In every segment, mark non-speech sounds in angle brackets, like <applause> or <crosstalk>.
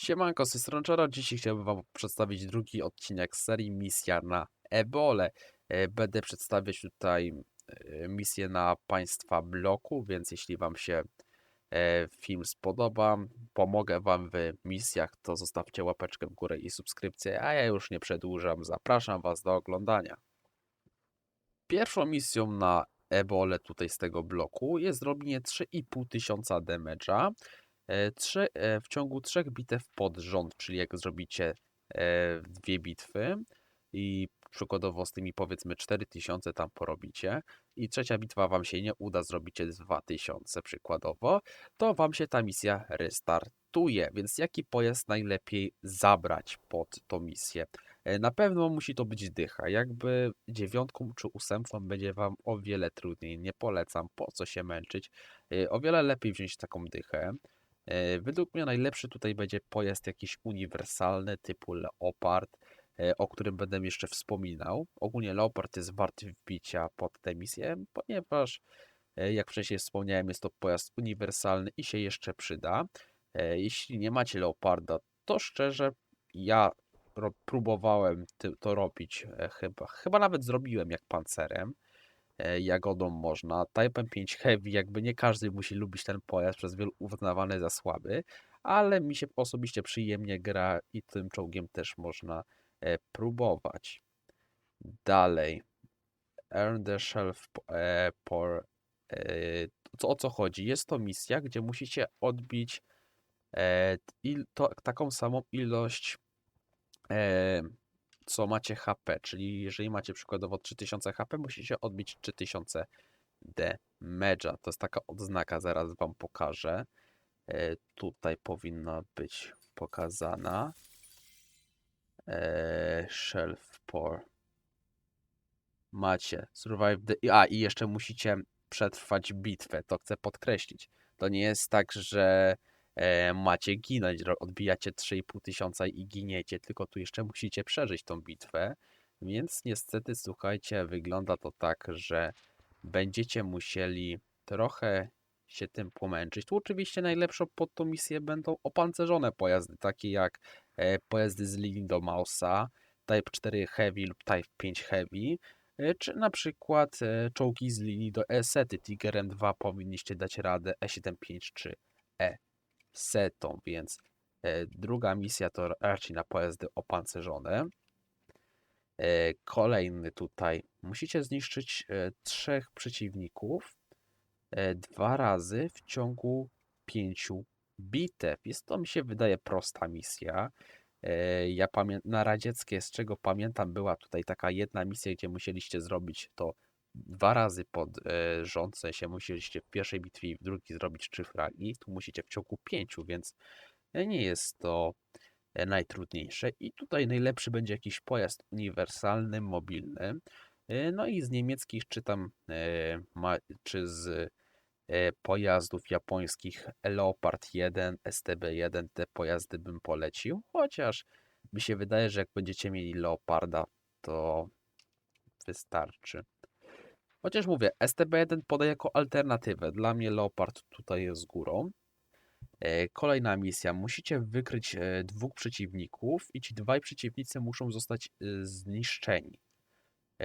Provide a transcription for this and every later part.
Siemanko, z tej. Dzisiaj chciałbym Wam przedstawić drugi odcinek serii Misja na Ebole. E, Będę przedstawiać tutaj e, misję na państwa bloku, więc jeśli Wam się e, film spodoba, pomogę Wam w misjach, to zostawcie łapeczkę w górę i subskrypcję, a ja już nie przedłużam. Zapraszam Was do oglądania. Pierwszą misją na Ebole tutaj z tego bloku jest zrobienie 3,5 tysiąca damage'a e, trzy, e, w ciągu trzech bitew pod rząd, czyli jak zrobicie e, dwie bitwy i przykładowo z tymi powiedzmy 4000 tam porobicie i trzecia bitwa wam się nie uda, zrobicie 2000 przykładowo, to wam się ta misja restartuje. Więc jaki pojazd najlepiej zabrać pod tą misję? Na pewno musi to być dycha. Jakby dziewiątką czy ósemką będzie wam o wiele trudniej. Nie polecam, po co się męczyć. O wiele lepiej wziąć taką dychę. E, Według mnie najlepszy tutaj będzie pojazd jakiś uniwersalny typu Leopard, e, o którym będę jeszcze wspominał. Ogólnie Leopard jest warty wbicia pod tę misję, ponieważ e, jak wcześniej wspomniałem, jest to pojazd uniwersalny i się jeszcze przyda. Jeśli nie macie Leoparda, to szczerze ja próbowałem to robić chyba. Chyba nawet zrobiłem jak pancerem. E, Jagodą można. Type 5 Heavy, jakby nie każdy musi lubić ten pojazd, przez wielu uznawany za słaby, ale mi się osobiście przyjemnie gra i tym czołgiem też można e, próbować. Dalej. Earn the Shelf e, por. E, co, o co chodzi? Jest to misja, gdzie musicie odbić e, il, to, taką samą ilość e, co macie HP, czyli jeżeli macie przykładowo 3000 HP, musicie odbić 3000 damage'a. To jest taka odznaka, zaraz wam pokażę. E, tutaj powinna być pokazana. E, shelf pour. Macie survive the... A, i jeszcze musicie przetrwać bitwę, to chcę podkreślić. To nie jest tak, że macie ginąć, odbijacie 3,5 tysiąca i giniecie, tylko tu jeszcze musicie przeżyć tą bitwę. Więc niestety, słuchajcie, wygląda to tak, że będziecie musieli trochę się tym pomęczyć. Tu oczywiście najlepszą pod tą misję będą opancerzone pojazdy, takie jak e, pojazdy z linii do Mausa, Type 4 Heavy lub Type 5 Heavy, e, czy na przykład e, czołgi z linii do E-sety Tigerem 2 powinniście dać radę E75 czy E setą, więc e, druga misja to raczej na pojazdy opancerzone. E, Kolejny tutaj. Musicie zniszczyć e, trzech przeciwników dwa razy w ciągu pięciu bitew. Jest to, mi się wydaje, prosta misja. Ja pamię- na radzieckie, z czego pamiętam, była tutaj taka jedna misja, gdzie musieliście zrobić to dwa razy pod e, rząd, w sensie musieliście w pierwszej bitwie i w drugiej zrobić trzy fragi. Tu musicie w ciągu pięciu, więc e, nie jest to e, najtrudniejsze. I tutaj najlepszy będzie jakiś pojazd uniwersalny, mobilny. No i z niemieckich czy tam, ma, czy z pojazdów japońskich Leopard 1, STB1, te pojazdy bym polecił, chociaż mi się wydaje, że jak będziecie mieli Leoparda, to wystarczy. Chociaż mówię, STB1 podaję jako alternatywę. Dla mnie Leopard tutaj jest górą. E, Kolejna misja. Musicie wykryć e, dwóch przeciwników i ci dwaj przeciwnicy muszą zostać e, zniszczeni.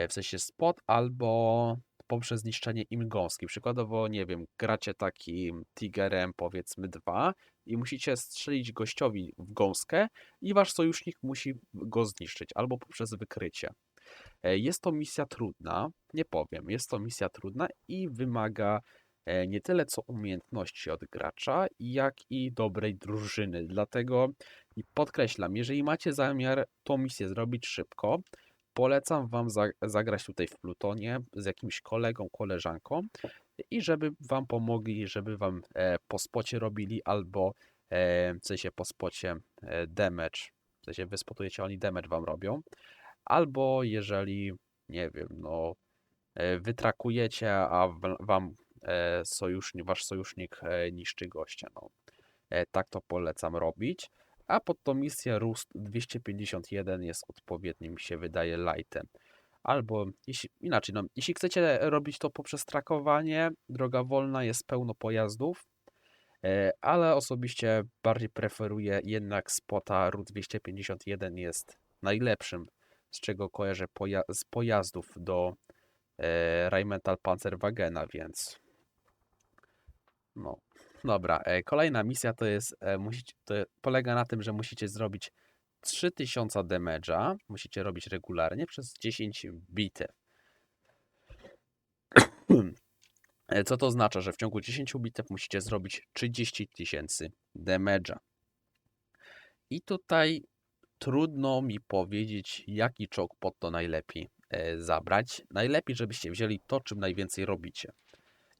W sensie spot albo poprzez zniszczenie im gąski. Przykładowo, nie wiem, gracie takim Tigerem powiedzmy dwa i musicie strzelić gościowi w gąskę i wasz sojusznik musi go zniszczyć albo poprzez wykrycie. E, Jest to misja trudna, nie powiem, jest to misja trudna i wymaga e, nie tyle co umiejętności od gracza, jak i dobrej drużyny. Dlatego podkreślam, jeżeli macie zamiar tą misję zrobić szybko, polecam Wam za- zagrać tutaj w Plutonie z jakimś kolegą, koleżanką i żeby Wam pomogli, żeby Wam e, po spocie robili albo w sensie po spocie damage, w sensie wy spotujecie, oni damage Wam robią, albo jeżeli, nie wiem, no e, wytrakujecie, a Wam e, sojusznik, Wasz sojusznik e, niszczy gościa, no. Tak to polecam robić. A pod tą misję Rust 251 jest odpowiednim, mi się wydaje, lightem. Albo jeśli, inaczej, no, jeśli chcecie robić to poprzez trakowanie, droga wolna jest pełno pojazdów. Ale osobiście bardziej preferuję jednak spota RU-251 jest najlepszym, z czego kojarzę poja z pojazdów do e, Rheinmetall Panzerwagena, więc no, dobra. E, kolejna misja to jest, e, musicie, to polega na tym, że musicie zrobić 3000 damage'a, musicie robić regularnie przez 10 bitew. <clears throat> E, Co to oznacza, że w ciągu 10 bitew musicie zrobić 30 tysięcy damage'a. I tutaj trudno mi powiedzieć, jaki czołg pod to najlepiej e, zabrać. Najlepiej, żebyście wzięli to, czym najwięcej robicie.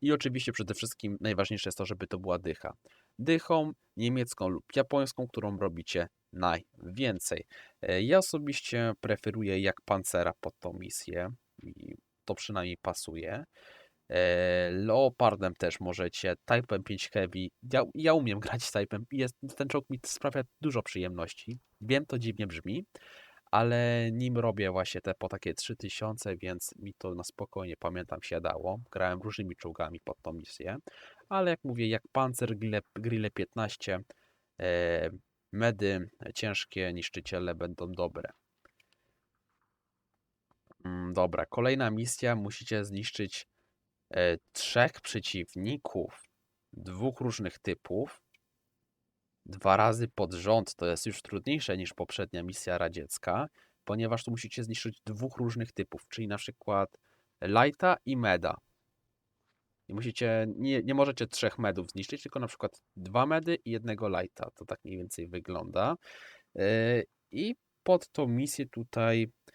I oczywiście przede wszystkim najważniejsze jest to, żeby to była dycha. Dychą niemiecką lub japońską, którą robicie najwięcej. E, Ja osobiście preferuję jak pancera pod tą misję i to przynajmniej pasuje. E, Leopardem też możecie, Typem 5 Heavy. Ja, ja umiem grać Typem, jest, ten czołg mi sprawia dużo przyjemności. Wiem, to dziwnie brzmi, ale nim robię właśnie te po takie 3000, więc mi to na spokojnie, pamiętam, siadało. Grałem różnymi czołgami pod tą misję, ale jak mówię, jak Panzer, Grille, Grille 15, e, medy, ciężkie niszczyciele będą dobre. Mm, Dobra, kolejna misja, musicie zniszczyć trzech przeciwników dwóch różnych typów dwa razy pod rząd. To jest już trudniejsze niż poprzednia misja radziecka, ponieważ tu musicie zniszczyć dwóch różnych typów, czyli na przykład lighta i meda. I musicie, nie, nie możecie trzech medów zniszczyć, tylko na przykład dwa medy i jednego lighta. To tak mniej więcej wygląda. E, I pod tą misję tutaj e,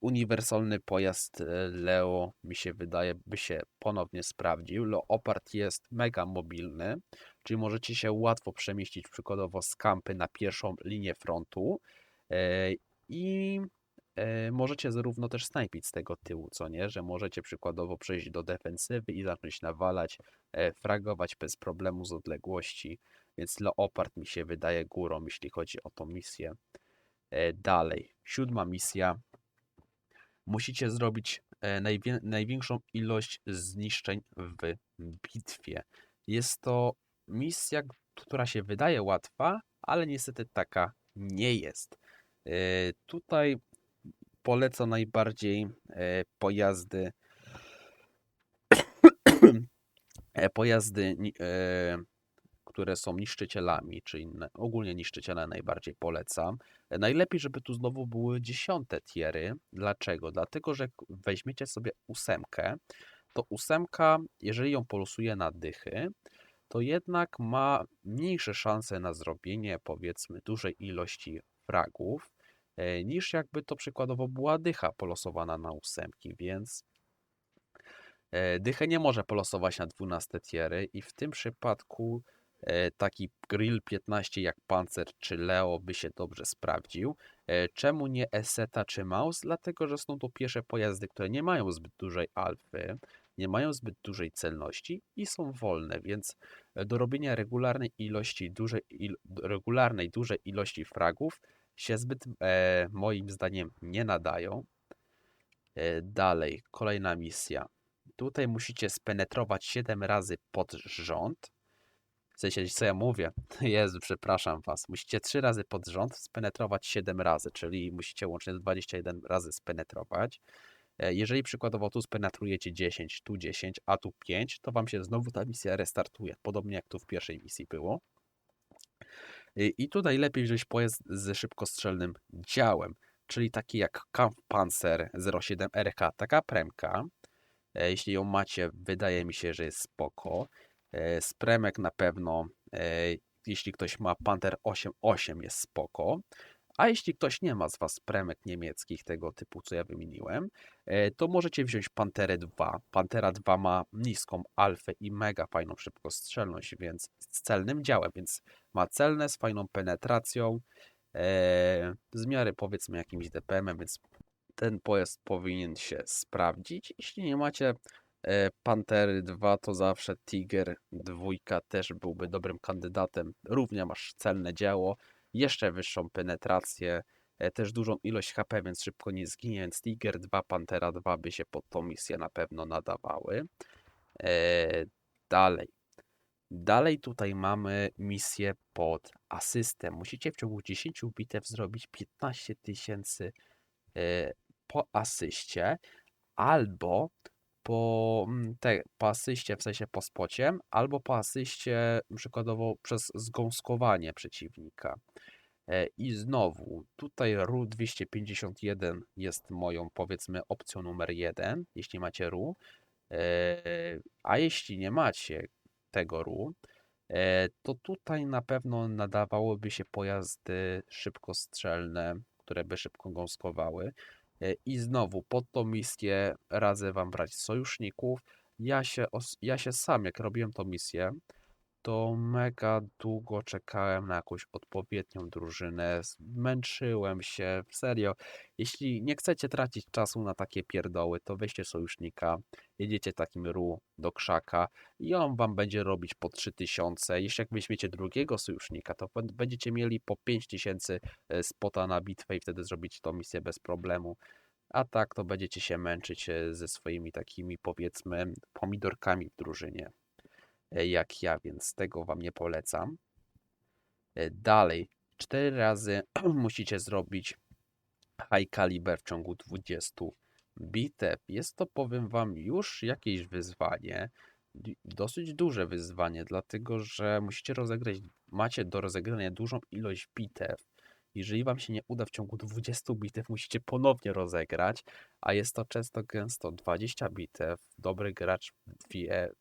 uniwersalny pojazd e, Leo mi się wydaje by się ponownie sprawdził. Leopard jest mega mobilny, czyli możecie się łatwo przemieścić przykładowo z kampy na pierwszą linię frontu e, i e, możecie zarówno też snajpić z tego tyłu, co nie, że możecie przykładowo przejść do defensywy i zacząć nawalać, e, fragować bez problemu z odległości, więc Leopard mi się wydaje górą, jeśli chodzi o tą misję. E, Dalej, siódma misja. Musicie zrobić e, najwię- największą ilość zniszczeń w bitwie. Jest to misja, która się wydaje łatwa, ale niestety taka nie jest. E, Tutaj polecam najbardziej e, pojazdy <clears throat> pojazdy, które są niszczycielami, czyli na- ogólnie niszczyciele najbardziej polecam. Najlepiej, żeby tu znowu były dziesiąte tiery. Dlaczego? Dlatego, że jak weźmiecie sobie ósemkę, to ósemka, jeżeli ją polosuje na dychy, to jednak ma mniejsze szanse na zrobienie, powiedzmy, dużej ilości fragów, e, niż jakby to przykładowo była dycha polosowana na ósemki, więc e, dychę nie może polosować na 12 tiery i w tym przypadku taki grill 15 jak Panzer czy Leo by się dobrze sprawdził. E, Czemu nie Eseta czy Maus? Dlatego, że są to pierwsze pojazdy, które nie mają zbyt dużej alfy, nie mają zbyt dużej celności i są wolne, więc e, do robienia regularnej ilości dużej, il, regularnej dużej ilości fragów się zbyt e, moim zdaniem nie nadają. E, Dalej, kolejna misja. Tutaj musicie spenetrować 7 razy pod rząd. Sensie, co ja mówię? <laughs> Jezu, przepraszam was. Musicie 3 razy pod rząd spenetrować 7 razy, czyli musicie łącznie 21 razy spenetrować. E, Jeżeli przykładowo tu spenetrujecie 10, tu 10, a tu 5, to wam się znowu ta misja restartuje. Podobnie jak tu w pierwszej misji było. I i tu najlepiej wziąć pojazd ze szybkostrzelnym działem, czyli taki jak Kampfpanzer 07 RK, taka premka. E, Jeśli ją macie, wydaje mi się, że jest spoko. E, Z premek na pewno, e, jeśli ktoś ma Panther 8.8 jest spoko. A jeśli ktoś nie ma z Was premek niemieckich tego typu, co ja wymieniłem, e, to możecie wziąć Panterę 2. Pantera 2 ma niską alfę i mega fajną szybkostrzelność, więc z celnym działem, więc ma celne z fajną penetracją, e, z miary powiedzmy jakimś DPM-em, więc ten pojazd powinien się sprawdzić. Jeśli nie macie e, Pantery 2, to zawsze Tiger 2 też byłby dobrym kandydatem. Równie masz celne działo, jeszcze wyższą penetrację, e, też dużą ilość HP, więc szybko nie zginie, więc Tiger 2, Pantera 2 by się pod tą misję na pewno nadawały. E, dalej. Dalej tutaj mamy misję pod asystem. Musicie w ciągu 10 bitew zrobić 15 tysięcy e, po asyście albo po, mm, te, po asyście, w sensie po spocie, albo po asyście przykładowo przez zgąskowanie przeciwnika. E, I znowu, tutaj RU 251 jest moją, powiedzmy, opcją numer jeden, jeśli macie RU. E, A jeśli nie macie tego RU, e, to tutaj na pewno nadawałyby się pojazdy szybkostrzelne, które by szybko gąskowały. E, I znowu, pod tą misję radzę wam brać sojuszników. Ja się, ja się sam, jak robiłem tą misję, to mega długo czekałem na jakąś odpowiednią drużynę. Zmęczyłem się, serio. Jeśli nie chcecie tracić czasu na takie pierdoły, to weźcie sojusznika, jedziecie takim ru do krzaka i on wam będzie robić po 3000. Jeśli jak weźmiecie drugiego sojusznika, to bę- będziecie mieli po 5000 e, spota na bitwę i wtedy zrobicie tą misję bez problemu. A tak to będziecie się męczyć e, ze swoimi takimi powiedzmy pomidorkami w drużynie jak ja, więc tego wam nie polecam. E, Dalej, cztery razy <clears throat> musicie zrobić high caliber w ciągu 20 bitew. Jest to, powiem wam, już jakieś wyzwanie. Dosyć duże wyzwanie, dlatego że musicie rozegrać, macie do rozegrania dużą ilość bitew. Jeżeli wam się nie uda w ciągu 20 bitew, musicie ponownie rozegrać, a jest to często gęsto 20 bitew. Dobry gracz dwie,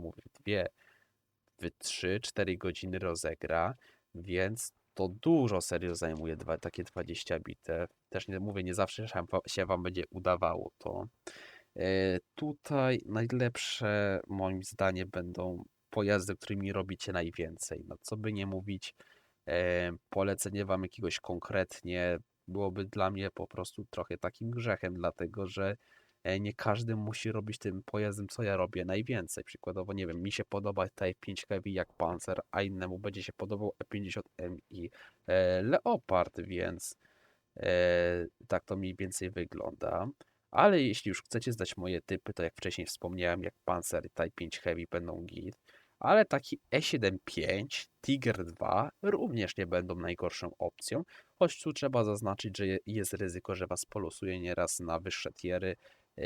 mówię, dwie w 3-4 godziny rozegra, więc to dużo serio zajmuje dwa, takie 20 bitew. Też nie mówię, nie zawsze się wam- będzie udawało to. E, Tutaj najlepsze moim zdaniem będą pojazdy, którymi robicie najwięcej. No co by nie mówić, e, polecenie wam jakiegoś konkretnie byłoby dla mnie po prostu trochę takim grzechem, dlatego że nie każdy musi robić tym pojazdem, co ja robię najwięcej. Przykładowo, nie wiem, mi się podoba Type 5 Heavy jak Panzer, a innemu będzie się podobał E50M i e, Leopard, więc e, tak to mniej więcej wygląda. Ale jeśli już chcecie zdać moje typy, to jak wcześniej wspomniałem, jak Panzer i Type 5 Heavy będą git, ale taki E E75, Tiger 2 również nie będą najgorszą opcją, choć tu trzeba zaznaczyć, że je- jest ryzyko, że was polosuje nieraz na wyższe tiery, e,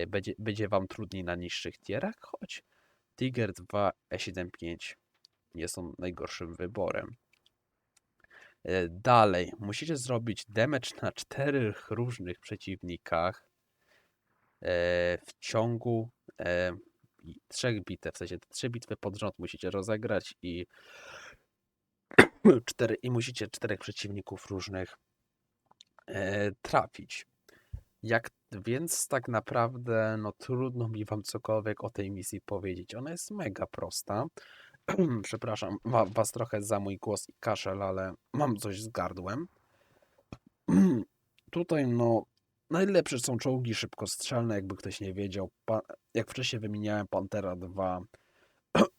będzie, będzie wam trudniej na niższych tierach, choć Tiger 2 E75 nie są najgorszym wyborem. E, Dalej, musicie zrobić damage na czterech różnych przeciwnikach e, w ciągu e, trzech bitew, w sensie trzy bitwy pod rząd musicie rozegrać i <clears throat> cztery, i musicie czterech przeciwników różnych e, trafić. Jak więc tak naprawdę no trudno mi wam cokolwiek o tej misji powiedzieć. Ona jest mega prosta. <clears throat> Przepraszam wa- was trochę za mój głos i kaszel, ale mam coś z gardłem. <clears throat> Tutaj no najlepsze są czołgi szybkostrzelne, jakby ktoś nie wiedział. Pa jak wcześniej wymieniałem Pantera 2, <clears throat>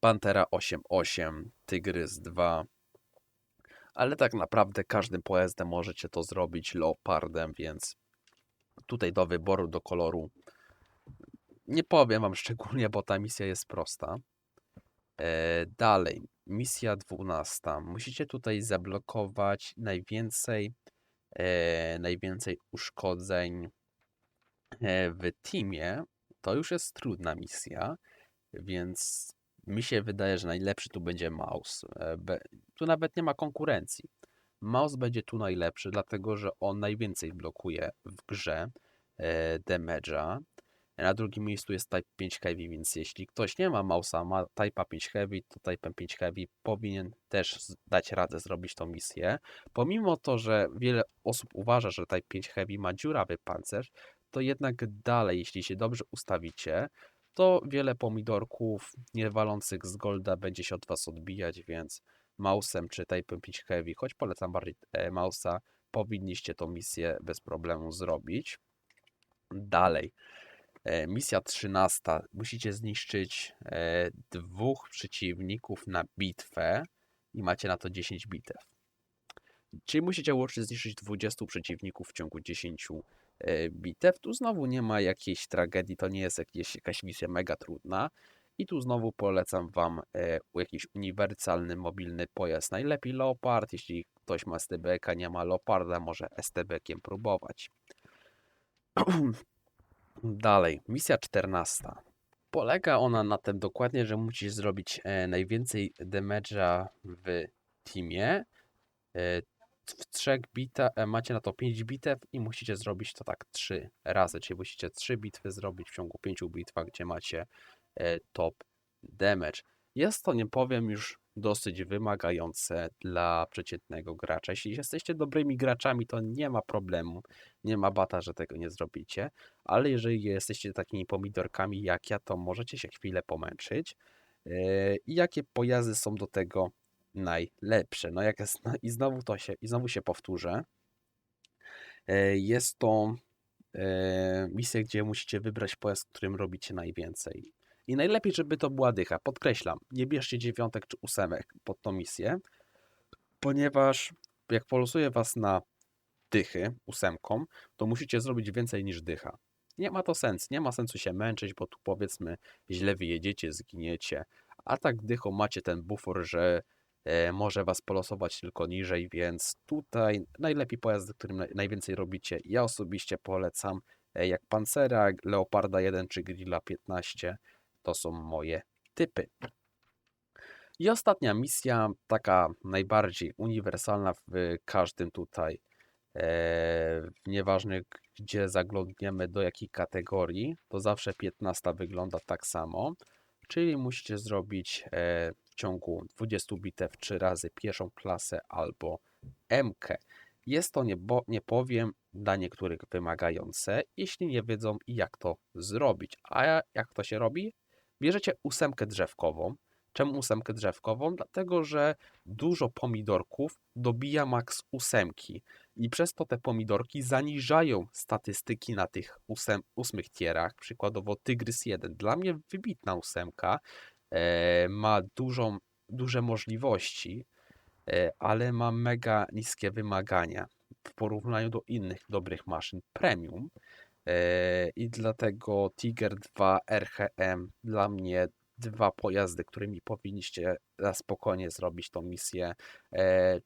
Pantera 8.8, Tygrys 2, ale tak naprawdę każdym pojazdem możecie to zrobić, Leopardem, więc tutaj do wyboru, do koloru nie powiem wam <laughs> szczególnie, bo ta misja jest prosta. E, dalej, misja 12. Musicie tutaj zablokować najwięcej, e, najwięcej uszkodzeń e, w teamie. To już jest trudna misja, więc mi się wydaje, że najlepszy tu będzie mouse. E, tu nawet nie ma konkurencji. Mouse będzie tu najlepszy, dlatego że on najwięcej blokuje w grze e, damage'a. Na drugim miejscu jest Type 5 Heavy, więc jeśli ktoś nie ma mausa, ma Type 5 Heavy, to Type 5 Heavy powinien też dać radę zrobić tą misję. Pomimo to, że wiele osób uważa, że Type 5 Heavy ma dziurawy pancerz, to jednak dalej, jeśli się dobrze ustawicie, to wiele pomidorków nie walących z golda będzie się od Was odbijać, więc mausem czy Type 5 Heavy, choć polecam bardziej e, mausa, powinniście tą misję bez problemu zrobić. Dalej. E, Misja 13. Musicie zniszczyć e, dwóch przeciwników na bitwę i macie na to 10 bitew. Czyli musicie łącznie zniszczyć 20 przeciwników w ciągu 10 e, bitew. Tu znowu nie ma jakiejś tragedii, to nie jest jakieś, jakaś misja mega trudna. I tu znowu polecam Wam e, jakiś uniwersalny mobilny pojazd. Najlepiej Leopard, jeśli ktoś ma STB-ka, nie ma Leoparda, może STB-kiem próbować. <clears throat> Dalej, misja 14. Polega ona na tym dokładnie, że musisz zrobić e, najwięcej damage'a w teamie. W trzech bita, e, macie na to 5 bitew i musicie zrobić to tak 3 razy, czyli musicie 3 bitwy zrobić w ciągu 5 bitwach, gdzie macie e, top damage. Jest to, nie powiem, już dosyć wymagające dla przeciętnego gracza. Jeśli jesteście dobrymi graczami, to nie ma problemu, nie ma bata, że tego nie zrobicie, ale jeżeli jesteście takimi pomidorkami jak ja, to możecie się chwilę pomęczyć. E, I jakie pojazdy są do tego najlepsze? No jak jest, no i znowu to się, i znowu się powtórzę. E, Jest to e, misja, gdzie musicie wybrać pojazd, którym robicie najwięcej. I najlepiej, żeby to była dycha. Podkreślam, nie bierzcie dziewiątek czy ósemek pod tą misję, ponieważ jak polosuje was na dychy ósemką, to musicie zrobić więcej niż dycha. Nie ma to sensu, nie ma sensu się męczyć, bo tu powiedzmy źle wyjedziecie, zginiecie, a tak dychą macie ten bufor, że może was polosować tylko niżej, więc tutaj najlepiej pojazd, którym naj- najwięcej robicie. Ja osobiście polecam e, jak Pancera, Leoparda 1 czy Grilla 15. To są moje typy. I ostatnia misja, taka najbardziej uniwersalna w każdym tutaj, e, nieważne gdzie zaglądniemy, do jakiej kategorii, to zawsze 15 wygląda tak samo, czyli musicie zrobić e, ciągu 20 bitew 3 razy pierwszą klasę albo MK. Jest to, nie, bo, nie powiem, dla niektórych wymagające, jeśli nie wiedzą jak to zrobić. A ja- jak to się robi? Bierzecie ósemkę drzewkową. Czemu ósemkę drzewkową? Dlatego, że dużo pomidorków dobija maks ósemki i przez to te pomidorki zaniżają statystyki na tych ósem, ósmych tierach. Przykładowo Tygrys 1. Dla mnie wybitna ósemka. E, ma dużą, duże możliwości, e, ale ma mega niskie wymagania w porównaniu do innych dobrych maszyn premium. E, I dlatego Tiger 2 RHM dla mnie dwa pojazdy, którymi powinniście na spokojnie zrobić tą misję.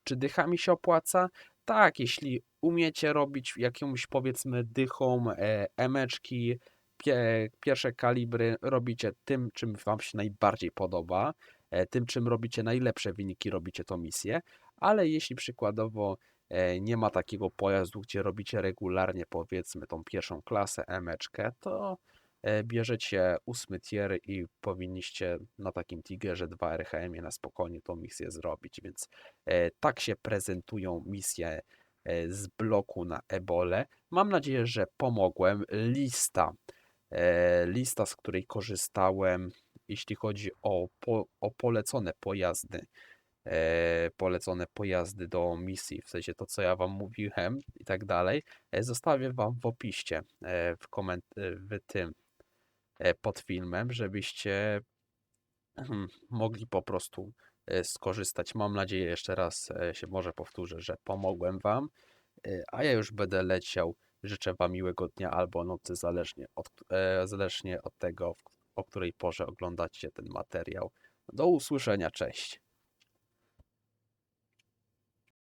Czy dychami się opłaca? Tak, jeśli umiecie robić jakąś powiedzmy dychą emeczki, pierwsze kalibry, robicie tym, czym wam się najbardziej podoba, e, tym, czym robicie najlepsze wyniki, robicie tą misję, ale jeśli przykładowo e, nie ma takiego pojazdu, gdzie robicie regularnie powiedzmy tą pierwszą klasę emeczkę, to e, bierzecie ósmy tier i powinniście na takim Tigerze 2 RHM na spokojnie tą misję zrobić, więc tak się prezentują misje z bloku na ebole. Mam nadzieję, że pomogłem. Lista, lista, z której korzystałem, jeśli chodzi o, po, o polecone pojazdy, e, polecone pojazdy do misji, w sensie to, co ja Wam mówiłem i tak dalej, e, zostawię Wam w opisie, e, w, koment e, w tym, e, pod filmem, żebyście <clears throat> mogli po prostu e, skorzystać. Mam nadzieję, jeszcze raz e, się może powtórzę, że pomogłem Wam, e, a ja już będę leciał. Życzę Wam miłego dnia albo nocy, zależnie od, e, zależnie od tego, o której porze oglądacie ten materiał. Do usłyszenia, cześć.